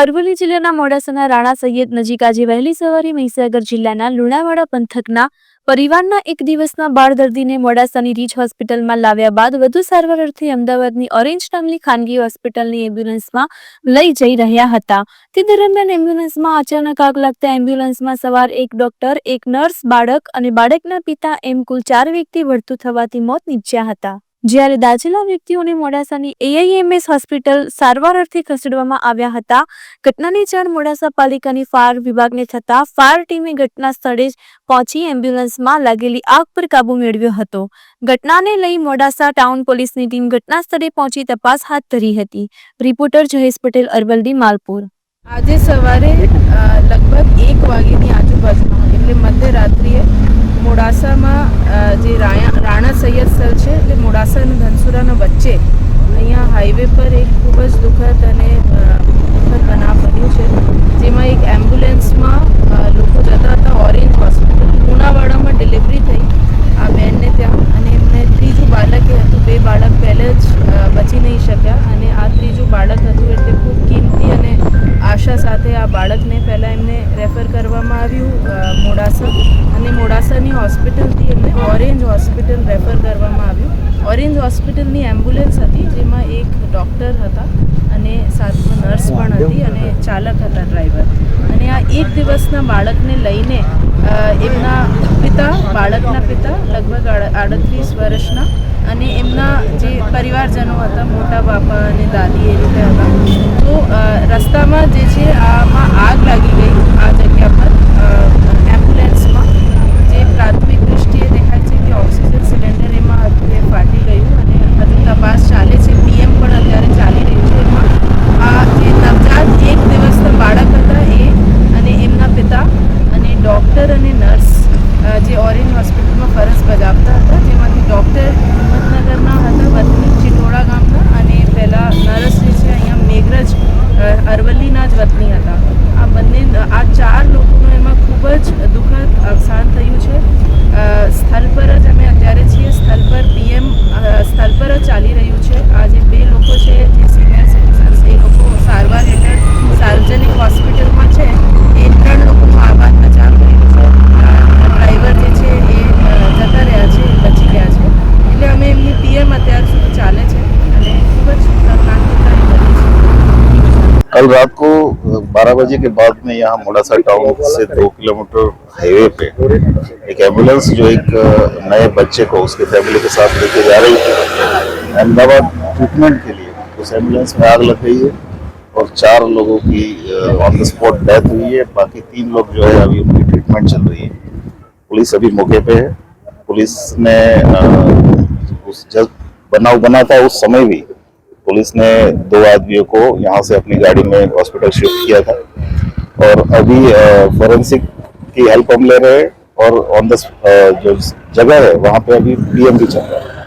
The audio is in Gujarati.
અરવલ્લી જિલ્લાના મોડાસાના રાણા સૈયદ નજીક આજે વહેલી સવારે મહીસાગર જિલ્લાના લુણાવાડા પંથકના પરિવારના એક દિવસના બાળ દર્દીને મોડાસાની રીચ હોસ્પિટલમાં લાવ્યા બાદ વધુ સારવાર અર્થે અમદાવાદની ઓરેન્જ નામની ખાનગી હોસ્પિટલની એમ્બ્યુલન્સમાં લઈ જઈ રહ્યા હતા. તે દરમિયાન એમ્બ્યુલન્સમાં અચાનક આગ લાગતા એમ્બ્યુલન્સમાં સવાર એક ડોક્ટર, એક નર્સ, બાળક અને બાળકના પિતા એમ કુલ ચાર વ્યક્તિ વળતું થવાથી મોત નીપજ્યા હતા. જ્યારે દાજેલા વ્યક્તિઓને મોડાસાની એઆઈએમએસ હોસ્પિટલ સારવાર અર્થે ખસેડવામાં આવ્યા હતા, ઘટનાની જાણ મોડાસા પાલિકાની ફાયર વિભાગને થતા ફાયર ટીમે ઘટના સ્થળે જ પહોંચી એમ્બ્યુલન્સમાં લાગેલી આગ પર કાબુ મેળવ્યો હતો. ઘટનાને લઈ મોડાસા ટાઉન પોલીસની ટીમ ઘટના સ્થળે પહોંચી તપાસ હાથ ધરી હતી. રિપોર્ટર જયેશ પટેલ અરવલ્લી, માલપુર. આજે સવારે લગભગ એક વાગ્યાની મોડાસામાં જે રાણા સૈયદ સ્થળ છે, એટલે મોડાસા અને ધનસુરાના વચ્ચે અહીંયા હાઈવે પર એક ખૂબ જ દુઃખદ અને દુઃખદ બનાવ બન્યું છે. બાળકને પહેલાં એમને રેફર કરવામાં આવ્યું મોડાસા. અને મોડાસાની હોસ્પિટલથી એમને ઓરેન્જ હોસ્પિટલ રેફર કરવામાં આવ્યું. ઓરેન્જ હોસ્પિટલની એમ્બ્યુલન્સ હતી, જેમાં એક ડૉક્ટર હતા અને સાથમાં નર્સ પણ હતી અને ચાલક હતા ડ્રાઈવર. અને આ એક દિવસના બાળકને લઈને બાળકના પિતા લગભગ આડ- આડત્રીસ વર્ષના અને એમના જે પરિવારજનો હતા, મોટા બાપા અને દાદી એ રીતે હતા. તો રસ્તામાં જે છે, આમાં આગ લાગી ગઈ આ જગ્યા પર અ, એમ્બ્યુલન્સમાં જે પ્રાથમિક દૃષ્ટિએ દેખાય છે કે ઓક્સિજન સિલિન્ડર એમાં હતું એ ફાટી ગયું અને હજુ તપાસ ચાલે છે પીએમ પણ અત્યારે ચાલી રહ્યું છે એમાં આ જે નવજાત એક દિવસના બાળક હતા એ અને એમના પિતા અને ડૉક્ટર અને નર્સ અ, જે ઓરેન્જ હોસ્પિટલમાં ફરજ બજાવતા હતા જેમાંથી ડૉક્ટર હિંમતનગરના હતા વતની ચિટોડા ગામના અને પહેલાં નર્સ જે છે અહીંયા મેઘરજ અ, અરવલ્લીના જ વતની હતા. આ બંને, આ ચાર લોકોનું એમાં ખૂબ જ દુઃખદ અવસાન થયું છે. સ્થળ પર જ અમે અત્યારે છીએ. સ્થળ પર પીએમ સ્થળ પર જ ચાલી રહ્યું છે. આ જે બે લોકો છે, જે સિનિયર સિટીઝન્સ એ લોકો સારવાર હેઠળ સાર્વજનિક હોસ્પિટલમાં છે. એ ત્રણ લોકોનો આબાદ બચાવ રહ્યું છે. ડ્રાઈવર જે છે, એ જતા રહ્યા છે, બચી ગયા છે. એટલે અમે એમની પીએમ અત્યાર સુધી ચાલે છે. અને ખૂબ જ છે. कल रात को बारह बजे के बाद में यहाँ मोडासा टाउन से दो किलोमीटर हाईवे पे एक एंबुलेंस जो एक नए बच्चे को उसके फैमिली के साथ लेके जा रही थी। अहमदाबाद ट्रीटमेंट के लिए उस एंबुलेंस में आग लग गई है और चार लोगों की ऑन द स्पॉट डेथ हुई है। बाकी तीन लोग जो है अभी उनकी ट्रीटमेंट चल रही है। पुलिस अभी मौके पे है। पुलिस ने उस जब बनाव बना था उस समय भी। पुलिस ने दो आदमियों को यहाँ से अपनी गाड़ी में हॉस्पिटल शिफ्ट किया था। और अभी फॉरेंसिक की हेल्प हम ले रहे हैं और ऑन द जो जगह है, वहाँ पे अभी पीएम भी चल रहा है।